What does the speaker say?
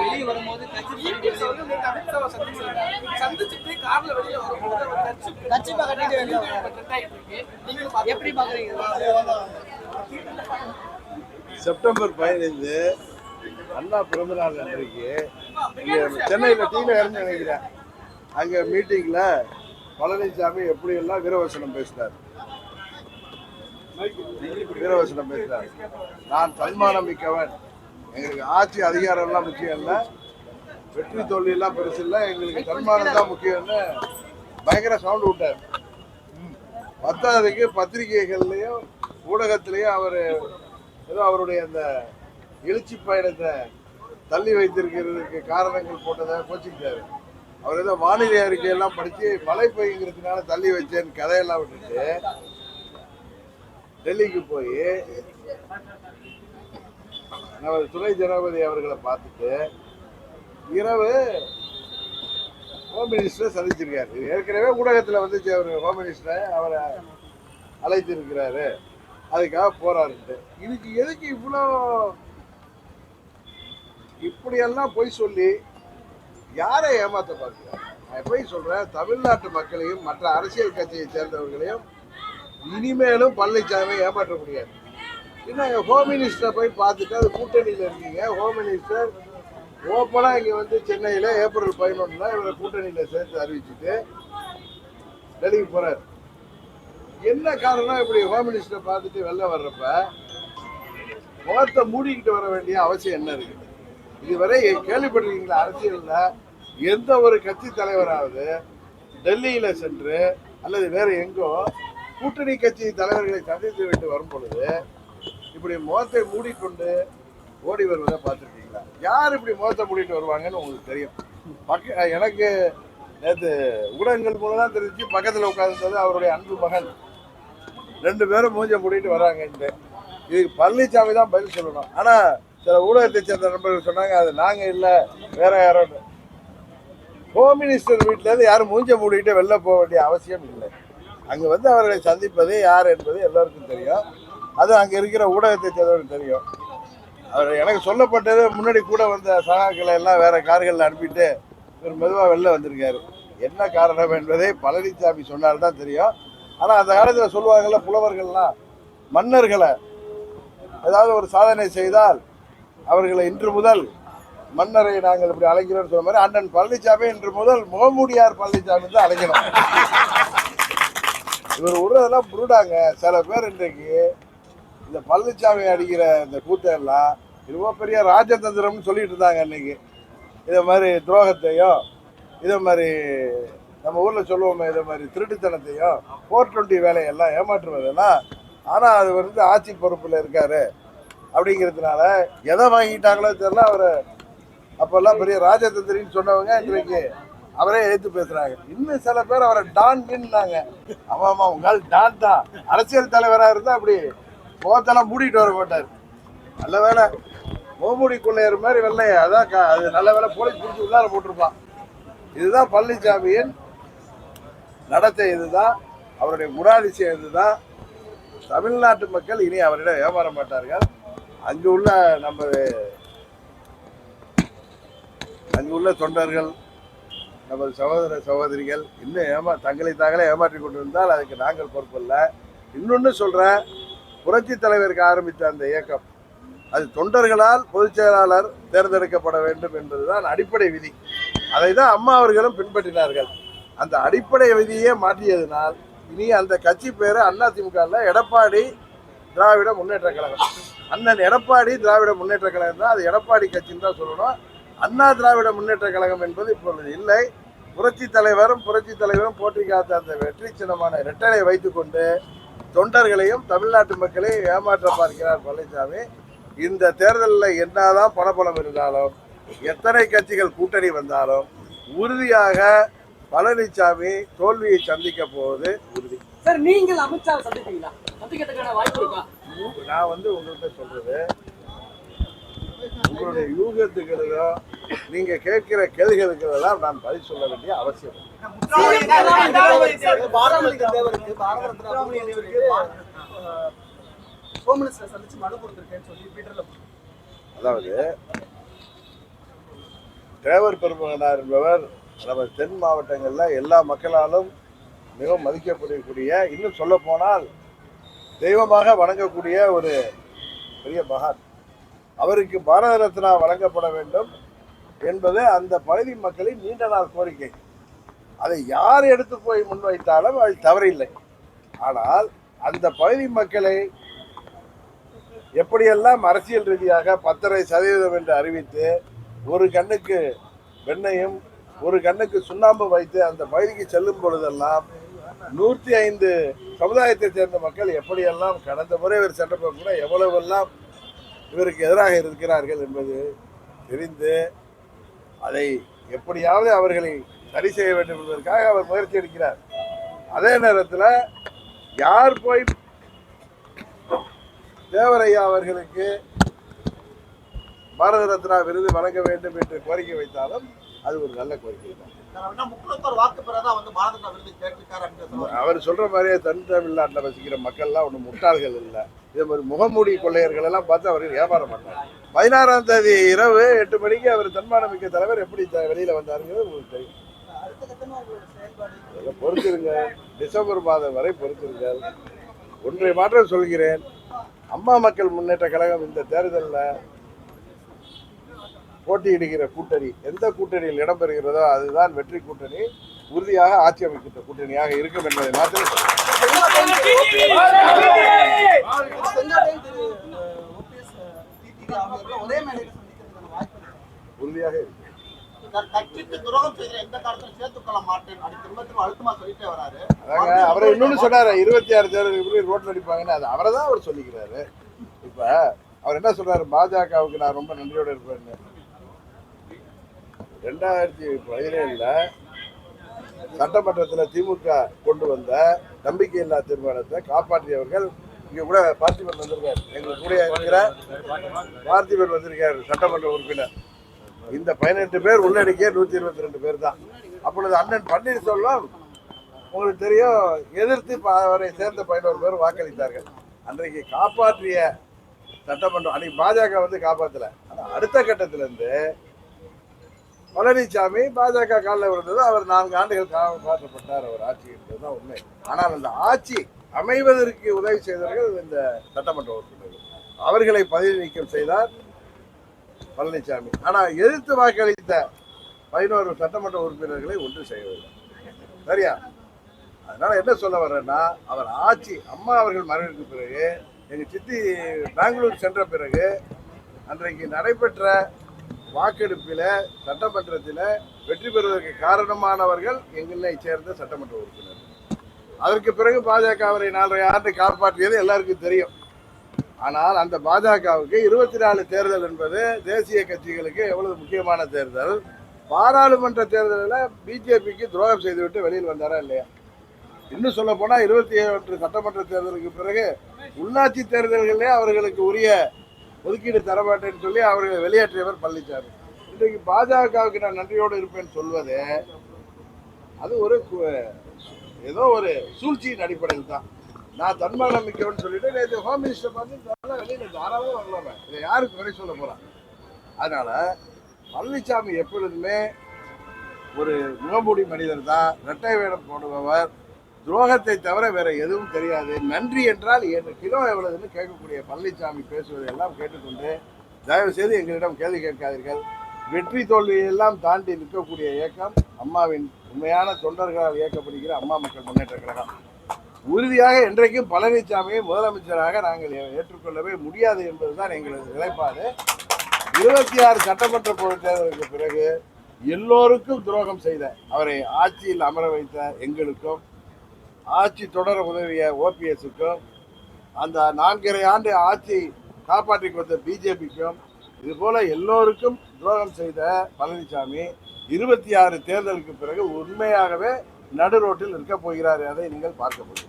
வெளியே வரும்போது. சந்திச்சுட்டு கார்ல வெளிய வரும்போது கட்சி கட்டிட்டு வெளியே எப்படி பாக்குறீங்க? செப்டம்பர் பதினைந்து அண்ணா பிறந்தநாள் அன்றைக்கு இங்கே சென்னையில் டீ நகர்னு நினைக்கிறேன். அங்கே மீட்டிங்கில் பழனிசாமி எப்படியெல்லாம் வீரவசனம் பேசினார். வீரவசனம் பேசினார். நான் தன்மானம் மிக்கவன். எங்களுக்கு ஆட்சி அதிகாரம் எல்லாம் முக்கியம் இல்லை. வெற்றி தோல்வி எல்லாம் பெருசு இல்லை. எங்களுக்கு தன்மானம் தான் முக்கியம்னு பயங்கர சவுண்ட் விட்டார். பத்தாவதுக்கு பத்திரிகைகள்லையும் ஊடகத்திலையும் அவர் ஏதோ அவருடைய அந்த எழுச்சி பயணத்தை தள்ளி வைத்திருக்கிறதுக்கு காரணங்கள் போட்டதை கோச்சிக்கிட்டார். அவர் ஏதோ வானிலை அறிக்கையெல்லாம் படித்து மழை பெய்யுங்கிறதுனால தள்ளி வச்சேன்னு கதையெல்லாம் விட்டுட்டு டெல்லிக்கு போய் நமது துணை ஜனாபதி அவர்களை பார்த்துட்டு இரவு ஹோம் மினிஸ்டரை சந்திச்சிருக்காரு. ஏற்கனவே ஊடகத்தில் வந்துச்சு அவர் ஹோம் மினிஸ்டரை அவரை அழைத்திருக்கிறாரு. அதுக்காக போறாருன்ட்டு. இதுக்கு எதுக்கு இவ்வளோ இப்படியெல்லாம் பொய் சொல்லி யாரை ஏமாத்த பார்க்கிறார்? நான் எப்படி சொல்கிறேன் தமிழ்நாட்டு மக்களையும் மற்ற அரசியல் கட்சியை சேர்ந்தவர்களையும் இனிமேலும் பழனிசாமி ஏமாற்ற முடியாது என்ன ஹோம் மினிஸ்டரை போய் பார்த்துட்டு அது கூட்டணியில் இருக்கீங்க. ஹோம் மினிஸ்டர் ஓப்பனாக இங்கே வந்து சென்னையில் ஏப்ரல் பதினொன்றில் இவரை கூட்டணியில் சேர்த்து அறிவிச்சுட்டு டெல்லிக்கு போகிறார் என்ன காரணம்? இப்படி ஹோம் மினிஸ்டரை பார்த்துட்டு வெளில வர்றப்ப முகத்தை மூடிக்கிட்டு வர வேண்டிய அவசியம் என்ன இருக்குது இதுவரை கேள்விப்பட்டிருக்கீங்களா? அரசியலில் எந்த ஒரு கட்சி தலைவராவது டெல்லியில் சென்று அல்லது வேறு எங்கோ கூட்டணி கட்சி தலைவர்களை சந்தித்து விட்டு வரும் பொழுது இப்படி முகத்தை மூடிக்கொண்டு ஓடி வருவதை பார்த்துருக்கீங்களா? யார் இப்படி முகத்தை மூடிட்டு வருவாங்கன்னு உங்களுக்கு தெரியும். பக்க எனக்கு நேற்று ஊடகங்கள் மூலம் தான் தெரிஞ்சு பக்கத்தில் உட்கார்ந்தது அவருடைய அன்பு மகன். ரெண்டு பேரும் மூஞ்ச மூடிட்டு வராங்கன்ட்டு இதுக்கு பழனிசாமி தான் பதில் சொல்லணும். ஆனால் சில ஊடகத்தை சேர்ந்த நண்பர்கள் சொன்னாங்க அது நாங்கள் இல்லை வேற யாரோ ஹோம் மினிஸ்டர் வீட்டிலேருந்து யாரும் மூஞ்ச மூடிட்டு வெளில போக வேண்டிய அவசியம் இல்லை. அங்கே வந்து அவர்களை சந்திப்பது யார் என்பது எல்லோருக்கும் தெரியும். அது அங்கே இருக்கிற ஊடகத்தை சேர்ந்தவருக்கு தெரியும். அவர் எனக்கு சொல்லப்பட்டது முன்னாடி கூட வந்த சகாக்களை எல்லாம் வேற கார்களில் அனுப்பிட்டு இவர் மெதுவாக வெளில வந்திருக்காரு. என்ன காரணம் என்பதை பழனிசாமி சொன்னால் தான் தெரியும். ஆனால் அந்த காலத்தில் சொல்லுவாங்கள்ல புலவர்கள்லாம் மன்னர்களை ஏதாவது ஒரு சாதனை செய்தால் அவர்களை இன்று முதல் மன்னரை நாங்கள் இப்படி அழைக்கிறோம்னு சொன்ன மாதிரி அண்ணன் பழனிசாமி இன்று முதல் முகமூடியார் பழனிசாமி தான் அழைக்கணும். இவர் விடுறதெல்லாம் புருடாங்க. சில பேர் இன்றைக்கு இந்த பழனிசாமி அடிக்கிற இந்த கூத்தெல்லாம் ரொம்ப பெரிய ராஜதந்திரம்னு சொல்லிட்டு இருந்தாங்க அன்னைக்கு. இதை மாதிரி துரோகத்தையும் இதை மாதிரி நம்ம ஊரில் சொல்லுவோமே இதை மாதிரி திருட்டுத்தனத்தையும் ஃபோர் டுவெண்ட்டி வேலையெல்லாம் ஏமாற்றுவதெல்லாம் ஆனால் அது வந்து ஆட்சி பொறுப்பில் இருக்காரு. அப்படிங்கிறதுனால எதை வாங்கிட்டாங்களோ தெரியல அவர் அப்போல்லாம் பெரிய ராஜதந்திரின்னு சொன்னவங்க இன்றைக்கு அவரே எடுத்து பேசுறாங்க. இன்னும் சில பேர் அவரை டான் பின்னாங்க ஆமா ஆமா உங்கள் டான் தான். அரசியல் தலைவராக இருந்தால் அப்படி முகத்தெல்லாம் மூடிட்டு வர மாட்டார். நல்ல வேலை மோமுடி கொள்ளையர் மாதிரி வெள்ளைய. அதான் க- அது நல்ல வேலை போலீஸ் பிடிச்சி உள்ளார போட்டிருப்பான். இதுதான் பழனிசாமியின் நடத்தை இதுதான். அவருடைய குணாதிசயம் இதுதான். தமிழ்நாட்டு மக்கள் இனி அவரிடம் ஏமாற மாட்டார்கள். அங்கு உள்ள நம்ம அங்கு உள்ள தொண்டர்கள் நமது சகோதர சகோதரிகள் இன்னும் ஏமா தங்களை தாங்களே ஏமாற்றி கொண்டிருந்தால் அதுக்கு நாங்கள் பொறுப்பில்லை. இன்னொன்று சொல்கிறேன் புரட்சி தலைவருக்கு ஆரம்பித்த அந்த இயக்கம் அது தொண்டர்களால் பொதுச் செயலாளர் தேர்ந்தெடுக்கப்பட வேண்டும் என்பதுதான் அடிப்படை விதி. அதை தான் அம்மா அவர்களும் பின்பற்றினார்கள். அந்த அடிப்படை விதியே மாற்றியதனால் இனி அந்த கட்சி பேர் அதிமுகவில் எடப்பாடி திராவிட முன்னேற்ற கழகம். அண்ணன் எடப்பாடி திராவிட முன்னேற்ற கழகம் தான் அது எடப்பாடி கட்சின்னு தான் சொல்லணும். அண்ணா திராவிட முன்னேற்ற கழகம் என்பது இப்பொழுது இல்லை. புரட்சி தலைவரும் புரட்சி தலைவரும் போற்றி காத்த அந்த வெற்றி சின்னமான இரட்டலை வைத்துக்கொண்டு தொண்டர்களையும் தமிழ்நாட்டு மக்களையும் ஏமாற்ற பார்க்கிறார் பழனிசாமி. இந்த தேர்தலில் என்னதான் பணபலம் இருந்தாலும் எத்தனை கட்சிகள் கூட்டணி வந்தாலும் உறுதியாக பழனிசாமி தோல்வியை சந்திக்க போவது உறுதி. சார் நீங்கள் அமித்ஷாவை சந்திப்பீங்களா? சந்திக்கிறதுக்கான வாய்ப்பு இருக்கா? நான் வந்து உங்கள்கிட்ட சொல்றது உங்களுடைய யூகத்துக்கிறதோ நீங்க கேட்கிற கேள்விகளுக்கு எல்லாம் நான் பதில் சொல்ல வேண்டிய அவசியம் அதாவது தேவர் பெருமகனார் என்பவர் நம்ம தென் மாவட்டங்களில் எல்லா மக்களாலும் மிகவும் மதிக்கப்படக்கூடிய இன்னும் சொல்ல போனால் தெய்வமாக வணங்கக்கூடிய ஒரு பெரிய மகான். அவருக்கு பாரத ரத்னா வழங்கப்பட வேண்டும் என்பது அந்த பகுதி மக்களின் நீண்ட நாள் கோரிக்கை. அதை யார் எடுத்து போய் முன்வைத்தாலும் அது தவறில்லை. ஆனால் அந்த பகுதி மக்களை எப்படியெல்லாம் அரசியல் ரீதியாக பத்தரை சதவீதம் என்று அறிவித்து ஒரு கண்ணுக்கு வெண்ணையும் ஒரு கண்ணுக்கு சுண்ணாம்பு வைத்து அந்த பகுதிக்கு செல்லும் பொழுதெல்லாம் நூற்றி ஐந்து சமுதாயத்தைச் சேர்ந்த மக்கள் எப்படியெல்லாம் கடந்த முறை இவர் சென்றப்போ கூட எவ்வளவெல்லாம் இவருக்கு எதிராக இருக்கிறார்கள் என்பது தெரிந்து அதை எப்படியாவது அவர்களை சரி செய்ய வேண்டும் என்பதற்காக அவர் முயற்சி எடுக்கிறார். அதே நேரத்தில் யார் போய் தேவரையா அவர்களுக்கு பாரத ரத்னா விருது வழங்க வேண்டும் என்று கோரிக்கை வைத்தாலும் அது ஒரு நல்ல கோரிக்கை தான். அவர் சொல்ற மாதிரியே தன் தமிழ்நாட்டில் வசிக்கிற மக்கள்லாம் ஒன்றும் முட்டாள்கள் இல்லை. இதே மாதிரி முகமூடி கொள்ளையர்கள் எல்லாம் பார்த்து அவர்கள் வியாபாரம் பண்ணாங்க பதினாறாம் தேதி இரவு எட்டு மணிக்கு அவர் தன்மானமிக்க தலைவர் எப்படி வெளியில வந்தாருங்கிறது உங்களுக்கு தெரியும். அடுத்த கட்டமா உங்களோட செயல்பாடு? அதெல்லாம் பொறுத்திருங்க. டிசம்பர் மாதம் வரை பொறுத்திருங்கள் ஒன்றை மாற்றம் சொல்கிறேன். அம்மா மக்கள் முன்னேற்ற கழகம் இந்த தேர்தலில் போட்டியிடுகிற கூட்டணி. எந்த கூட்டணியில் இடம்பெறுகிறதோ அதுதான் வெற்றி கூட்டணி. உறுதியாக ஆட்சி அமைக்கின்ற கூட்டணியாக இருக்கும் என்பதை மாத்திரம் செங்கோட்டையன் திரு ஓபிஎஸ் டிடிவி ஆகியோர்கள் ஒரே மேடையில் சந்திக்கிறதுக்கான வாய்ப்பு இருக்கு. உறுதியாக இருக்கு நான் கட்சிக்கு துரோகம் செய்கிற எந்த காலத்திலும் சேர்த்துக்கொள்ள மாட்டேன் அப்படி திரும்ப திரும்ப அழுத்தமா சொல்லிட்டே வராரு அதாங்க அவரை இன்னொன்னு சொன்னாரு இருபத்தி ஆறு தேர்தல் எப்படி ரோட்ல அடிப்பாங்கன்னு அது அவரை தான் அவர் சொல்லிக்கிறாரு. இப்ப அவர் என்ன சொல்றாரு பாஜகவுக்கு நான் ரொம்ப நன்றியோட இருப்பேன்னு. ரெண்டாயிரத்தி பதினேழுல சட்டமன்றத்தில் திமுக கொண்டு வந்த நம்பிக்கையில்லா தீர்மானத்தை காப்பாற்றியவர்கள் இங்க கூட பார்த்திபன் வந்திருக்காரு. எங்க கூட இருக்கிற பார்த்திபன் வந்திருக்காரு சட்டமன்ற உறுப்பினர். இந்த பதினெட்டு பேர் உள்ளடக்கிய நூத்தி இருபத்தி ரெண்டு பேர் தான். அப்பொழுது அண்ணன் பன்னீர்செல்வம் உங்களுக்கு தெரியும் எதிர்த்து அவரை சேர்ந்த பதினோரு பேர் வாக்களித்தார்கள். அன்றைக்கு காப்பாற்றிய சட்டமன்றம் அன்னைக்கு பாஜக வந்து காப்பாற்றல ஆனால் அடுத்த கட்டத்திலேருந்து பழனிசாமி பாஜக காலில் விழுந்தது அவர் நான்கு ஆண்டுகள் காப்பாற்றப்பட்டார் அவர் ஆட்சி என்பதுதான் உண்மை. ஆனால் அந்த ஆட்சி அமைவதற்கு உதவி செய்தவர்கள் இந்த சட்டமன்ற உறுப்பினர்கள். அவர்களை பதவி நீக்கம் செய்தார் பழனிசாமி ஆனால் எதிர்த்து வாக்களித்த பதினோரு சட்டமன்ற உறுப்பினர்களை ஒன்று செய்யவில்லை சரியா? அதனால் என்ன சொல்ல வர்றேன்னா அவர் ஆட்சி அம்மா அவர்கள் மறைவுக்கு பிறகு எங்கள் சித்தி பெங்களூர் சென்ற பிறகு அன்றைக்கு நடைபெற்ற வாக்கெடுப்பில் சட்டமன்றத்தில் வெற்றி பெறுவதற்கு காரணமானவர்கள் எங்களை சேர்ந்த சட்டமன்ற உறுப்பினர்கள் அதற்கு பிறகு பாஜக அவரை நாலரை ஆண்டு காப்பாற்றியது எல்லாருக்கும் தெரியும். ஆனால் அந்த பாஜகவுக்கு இருபத்தி நாலு தேர்தல் என்பது தேசிய கட்சிகளுக்கு எவ்வளவு முக்கியமான தேர்தல்? பாராளுமன்ற தேர்தலில் பிஜேபிக்கு துரோகம் செய்துவிட்டு வெளியில் வந்தாரா இல்லையா? இன்னும் சொல்ல போனால் இருபத்தி ஏழு சட்டமன்ற தேர்தலுக்கு பிறகு உள்ளாட்சி தேர்தல்களே அவர்களுக்கு உரிய ஒதுக்கீடு தரமாட்டேன்னு சொல்லி அவர்களை வெளியேற்றியவர் பழனிசாமி இன்றைக்கு பாஜகவுக்கு நான் நன்றியோடு இருப்பேன்னு சொல்வது அது ஒரு ஏதோ ஒரு சூழ்ச்சியின் அடிப்படையில் தான். நான் தன்மானம் மிக்கவன் சொல்லிட்டு நேற்று ஹோம் மினிஸ்டர் பார்த்து வெளியில் தாராளமாக வரலாமே இதை யாருக்கு குறை சொல்ல போகிறான் அதனால் பழனிசாமி எப்பொழுதுமே ஒரு முகமூடி மனிதர் தான் இரட்டை வேடம் போடுபவர். துரோகத்தை தவிர வேற எதுவும் தெரியாது. நன்றி என்றால் ஏழு கிலோ எவ்வளவுன்னு கேட்கக்கூடிய பழனிசாமி பேசுவதை எல்லாம் கேட்டுக்கொண்டு தயவு செய்து எங்களிடம் கேள்வி கேட்காதீர்கள். வெற்றி தோல்வியெல்லாம் தாண்டி நிற்கக்கூடிய இயக்கம் அம்மாவின் உண்மையான தொண்டர்களால் இயக்கப்படுகிற அம்மா மக்கள் முன்னேற்ற கழகம். உறுதியாக என்றைக்கும் பழனிசாமியை முதலமைச்சராக நாங்கள் ஏ- ஏற்றுக்கொள்ளவே முடியாது என்பதுதான் எங்களது நிலைப்பாடு. இருபத்தி ஆறு சட்டமன்ற பொது தேர்தலுக்கு பிறகு எல்லோருக்கும் துரோகம் செய்த அவரை ஆட்சியில் அமர வைத்த எங்களுக்கும் ஆட்சி தொடர உதவிய ஓபிஎஸுக்கும் அந்த நான்கரை ஆண்டு ஆட்சி காப்பாற்றி கொடுத்த பிஜேபிக்கும் இது போல எல்லோருக்கும் துரோகம் செய்த பழனிசாமி இருபத்தி ஆறு தேர்தலுக்கு பிறகு உண்மையாகவே நடு ரோட்டில் இருக்க போகிறார் அதை நீங்கள் பார்க்க முடியும்.